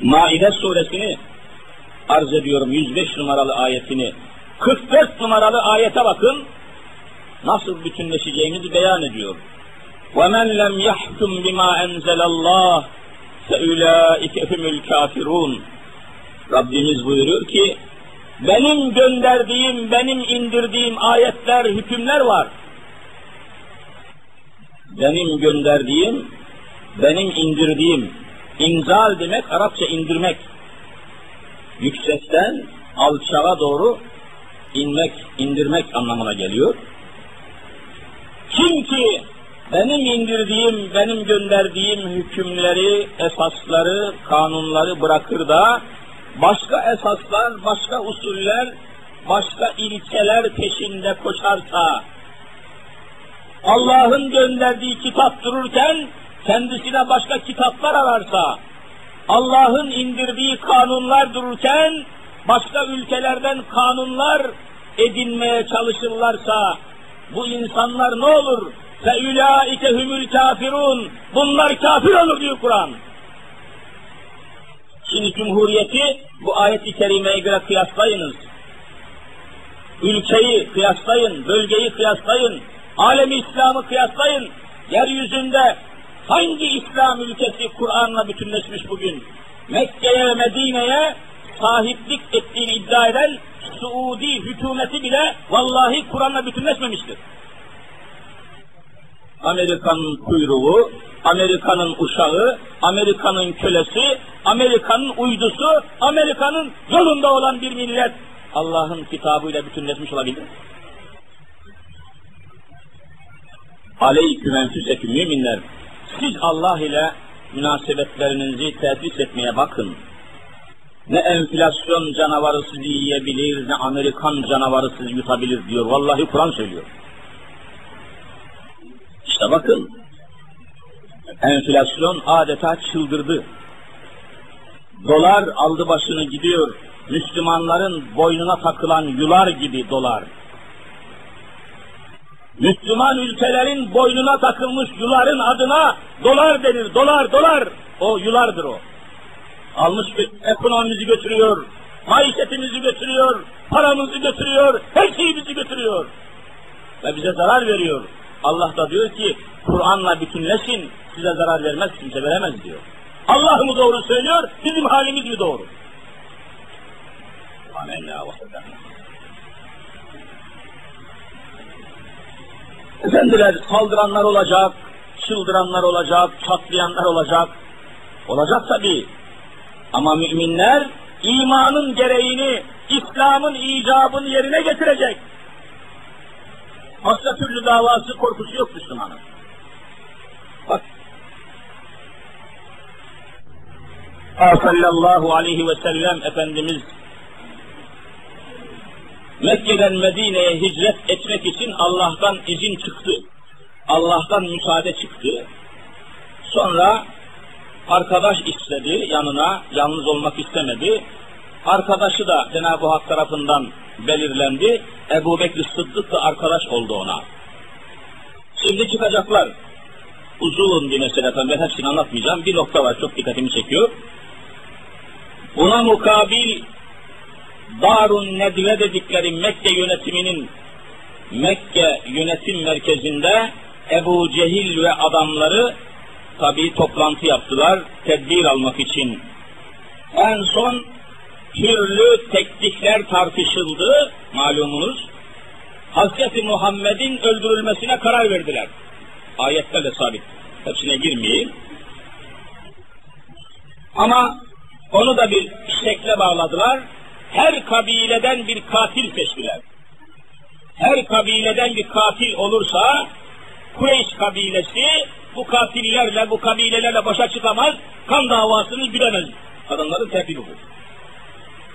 Maide suresini arz ediyorum 105 numaralı ayetini. 44 numaralı ayete bakın. Nasıl bütünleşeceğimizi beyan ediyor. وَمَنْ لَمْ يَحْكُمْ بِمَا أَنْزَلَ اللّٰهِ فَاُولَٰئِكَ هُمُ الْكَافِرُونَ Rabbimiz buyuruyor ki, benim gönderdiğim, benim indirdiğim ayetler, hükümler var. Benim gönderdiğim, benim indirdiğim, inzal demek Arapça indirmek. Yüksekten alçağa doğru inmek, indirmek anlamına geliyor. Kim ki benim indirdiğim, benim gönderdiğim hükümleri, esasları, kanunları bırakır da başka esaslar, başka usuller, başka ilkeler peşinde koşarsa, Allah'ın gönderdiği kitap dururken kendisine başka kitaplar ararsa, Allah'ın indirdiği kanunlar dururken, başka ülkelerden kanunlar edinmeye çalışırlarsa, bu insanlar ne olur? Fe ulaike humul kafirun. Bunlar kafir olur diyor Kur'an. Şimdi cumhuriyeti bu ayet-i kerimeye göre kıyaslayınız. Ülkeyi kıyaslayın, bölgeyi kıyaslayın, alemi İslam'ı kıyaslayın. Yeryüzünde hangi İslam ülkesi Kur'an'la bütünleşmiş bugün? Mekke'ye, Medine'ye sahiplik ettiğini iddia eden Suudi hükümeti bile vallahi Kur'an'la bütünleşmemiştir. Amerika'nın kuyruğu, Amerika'nın uşağı, Amerika'nın kölesi, Amerika'nın uydusu, Amerika'nın yolunda olan bir millet Allah'ın kitabıyla bütünleşmiş olabilir. Aleyküm enfüseküm müminler. Siz Allah ile münasebetlerinizi tesis etmeye bakın. Ne enflasyon canavarı sizi yiyebilir, ne Amerikan canavarı sizi yutabilir diyor. Vallahi Kur'an söylüyor. İşte bakın, enflasyon adeta çıldırdı. Dolar aldı başını gidiyor. Müslümanların boynuna takılan yular gibi dolar. Müslüman ülkelerin boynuna takılmış yuların adına dolar denir. Dolar, dolar. O yulardır o. Almış ekonomimizi götürüyor, maişetimizi götürüyor, paramızı götürüyor, her şeyi bizi götürüyor. Ve bize zarar veriyor. Allah da diyor ki Kur'an'la bütünleşin, size zarar vermez, kimse veremez diyor. Allah mı doğru söylüyor, bizim halimiz mi doğru? Ve Efendiler saldıranlar olacak, çıldıranlar olacak, çatlayanlar olacak. Olacak tabi. Ama müminler imanın gereğini, İslam'ın icabını yerine getirecek. Başka türlü davası, korkusu yok Müslümanın. Bak. sallallahu aleyhi ve sellem Efendimiz Mekke'den Medine'ye hicret etmek için Allah'tan izin çıktı. Allah'tan müsaade çıktı. Sonra arkadaş istedi yanına, yalnız olmak istemedi. Arkadaşı da Cenab-ı Hak tarafından belirlendi. Ebu Bekir Sıddık da arkadaş oldu ona. Şimdi çıkacaklar. Uzun bir mesele ben hepsini anlatmayacağım. Bir nokta var, çok dikkatimi çekiyor. Buna mukabil Darun Nedve dedikleri Mekke yönetiminin Mekke yönetim merkezinde Ebu Cehil ve adamları tabi toplantı yaptılar tedbir almak için. En son türlü teknikler tartışıldı malumunuz. Hazreti Muhammed'in öldürülmesine karar verdiler. Ayetlerle sabit. Hepsine girmeyeyim. Ama onu da bir şekle bağladılar her kabileden bir katil seçtiler. Her kabileden bir katil olursa Kureyş kabilesi bu katillerle, bu kabilelerle başa çıkamaz, kan davasını güdemez. Kadınların tertibi bu.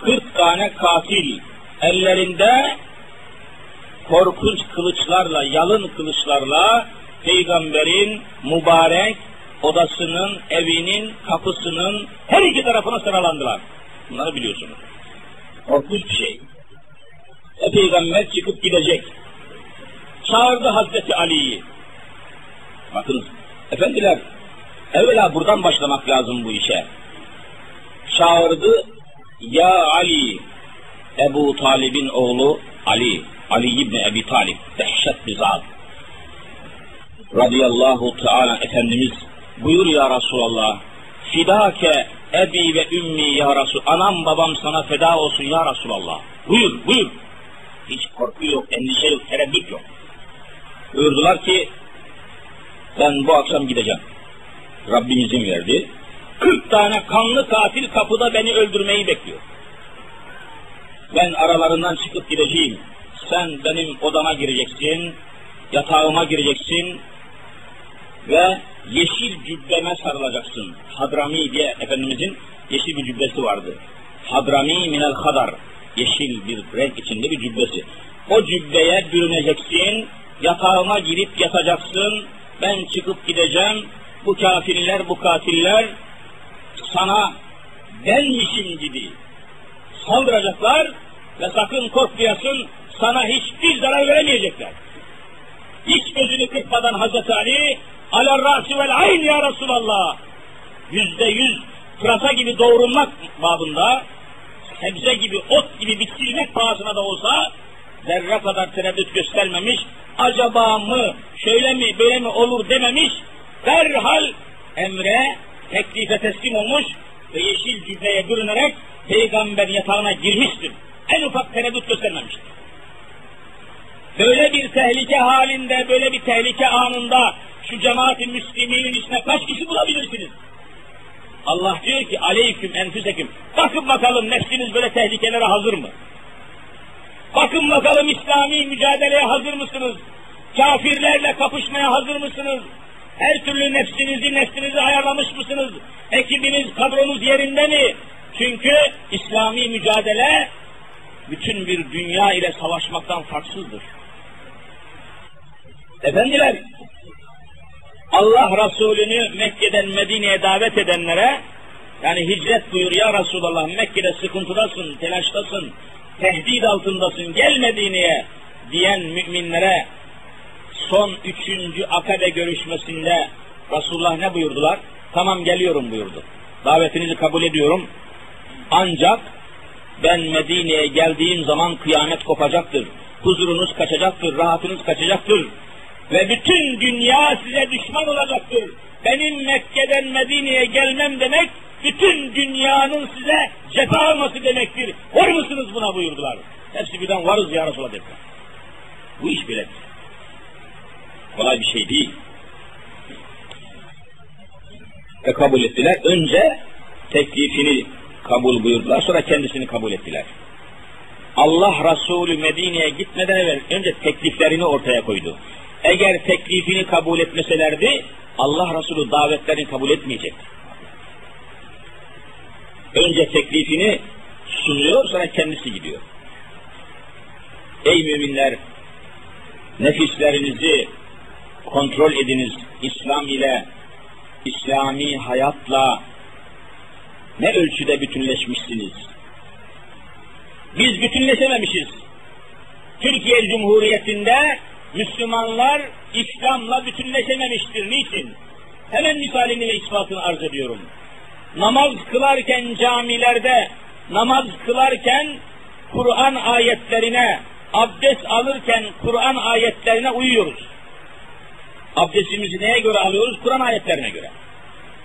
40 tane katil ellerinde korkunç kılıçlarla, yalın kılıçlarla peygamberin mübarek odasının, evinin, kapısının her iki tarafına sıralandılar. Bunları biliyorsunuz korkunç bir şey. E peygamber çıkıp gidecek. Çağırdı Hazreti Ali'yi. Bakınız efendiler evvela buradan başlamak lazım bu işe. çağırdı. Ya Ali, Ebu Talib'in oğlu Ali, Ali İbni Ebi Talib, dehşet bir zat. Radıyallahu Teala Efendimiz buyur ya Resulallah, fidake ebi ve ümmi ya Resul, anam babam sana feda olsun ya Resulallah. Buyur, buyur. Hiç korku yok, endişe yok, tereddüt yok. Buyurdular ki, ben bu akşam gideceğim. Rabbim izin verdi. 40 tane kanlı katil kapıda beni öldürmeyi bekliyor. Ben aralarından çıkıp gideceğim. Sen benim odama gireceksin, yatağıma gireceksin ve yeşil cübbeme sarılacaksın. Hadrami diye Efendimizin yeşil bir cübbesi vardı. Hadrami minel hadar. Yeşil bir renk içinde bir cübbesi. O cübbeye bürüneceksin, yatağıma girip yatacaksın, ben çıkıp gideceğim, bu kafirler, bu katiller sana benmişim gibi saldıracaklar ve sakın korkmayasın, sana hiçbir zarar veremeyecekler. Hiç gözünü kırpmadan Hazreti Ali, ala rasi vel ayn ya Resulallah, yüzde yüz pırasa gibi doğrulmak babında, sebze gibi, ot gibi bitirmek pahasına da olsa, zerre kadar tereddüt göstermemiş, acaba mı, şöyle mi, böyle mi olur dememiş, derhal emre, teklife teslim olmuş ve yeşil cübbeye bürünerek peygamber yatağına girmiştir. En ufak tereddüt göstermemiştir. Böyle bir tehlike halinde, böyle bir tehlike anında şu cemaat-i müsliminin içine kaç kişi bulabilirsiniz? Allah diyor ki aleyküm enfüseküm. Bakın bakalım nefsiniz böyle tehlikelere hazır mı? Bakın bakalım İslami mücadeleye hazır mısınız? Kafirlerle kapışmaya hazır mısınız? Her türlü nefsinizi, nefsinizi ayarlamış mısınız? Ekibiniz, kadronuz yerinde mi? Çünkü İslami mücadele bütün bir dünya ile savaşmaktan farksızdır. Efendiler, Allah Resulü'nü Mekke'den Medine'ye davet edenlere, yani hicret buyur ya Resulallah, Mekke'de sıkıntıdasın, telaştasın, tehdit altındasın, gel Medine'ye diyen müminlere son üçüncü akabe görüşmesinde Resulullah ne buyurdular? Tamam geliyorum buyurdu. Davetinizi kabul ediyorum. Ancak ben Medine'ye geldiğim zaman kıyamet kopacaktır. Huzurunuz kaçacaktır, rahatınız kaçacaktır. Ve bütün dünya size düşman olacaktır. Benim Mekke'den Medine'ye gelmem demek, bütün dünyanın size cephe alması demektir. Var mısınız buna buyurdular. Hepsi birden varız ya Resulallah dediler. Bu iş bile kolay bir şey değil. Ve kabul ettiler. Önce teklifini kabul buyurdular, sonra kendisini kabul ettiler. Allah Resulü Medine'ye gitmeden evvel önce tekliflerini ortaya koydu. Eğer teklifini kabul etmeselerdi, Allah Resulü davetlerini kabul etmeyecekti. Önce teklifini sunuyor, sonra kendisi gidiyor. Ey müminler, nefislerinizi kontrol ediniz. İslam ile, İslami hayatla ne ölçüde bütünleşmişsiniz? Biz bütünleşememişiz. Türkiye Cumhuriyeti'nde Müslümanlar İslam'la bütünleşememiştir. Niçin? Hemen misalini ve ispatını arz ediyorum. Namaz kılarken camilerde, namaz kılarken Kur'an ayetlerine, abdest alırken Kur'an ayetlerine uyuyoruz. Abdestimizi neye göre alıyoruz? Kur'an ayetlerine göre.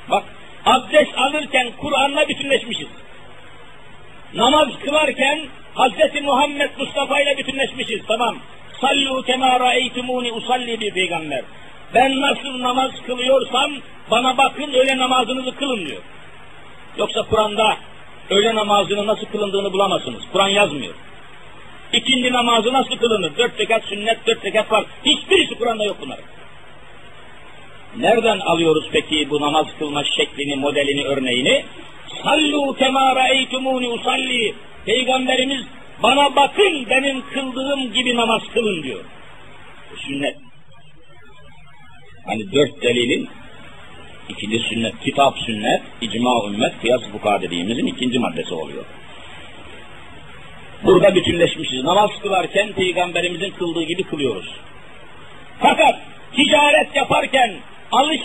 Bak, abdest alırken Kur'an'la bütünleşmişiz. Namaz kılarken Hz. Muhammed Mustafa ile bütünleşmişiz. Tamam. Sallu kema ra'eytumuni usalli bir peygamber. Ben nasıl namaz kılıyorsam bana bakın öyle namazınızı kılın diyor. Yoksa Kur'an'da öğle namazının nasıl kılındığını bulamazsınız. Kur'an yazmıyor. İkindi namazı nasıl kılınır? Dört rekat sünnet, dört rekat var. Hiçbirisi Kur'an'da yok bunların. Nereden alıyoruz peki bu namaz kılma şeklini, modelini, örneğini? Sallu kema ra'eytumuni usalli. Peygamberimiz bana bakın benim kıldığım gibi namaz kılın diyor. Sünnet. Hani dört delilin ikinci sünnet, kitap sünnet, icma ümmet, kıyas fuka dediğimizin ikinci maddesi oluyor. Burada bütünleşmişiz. Namaz kılarken peygamberimizin kıldığı gibi kılıyoruz. Fakat ticaret yaparken alış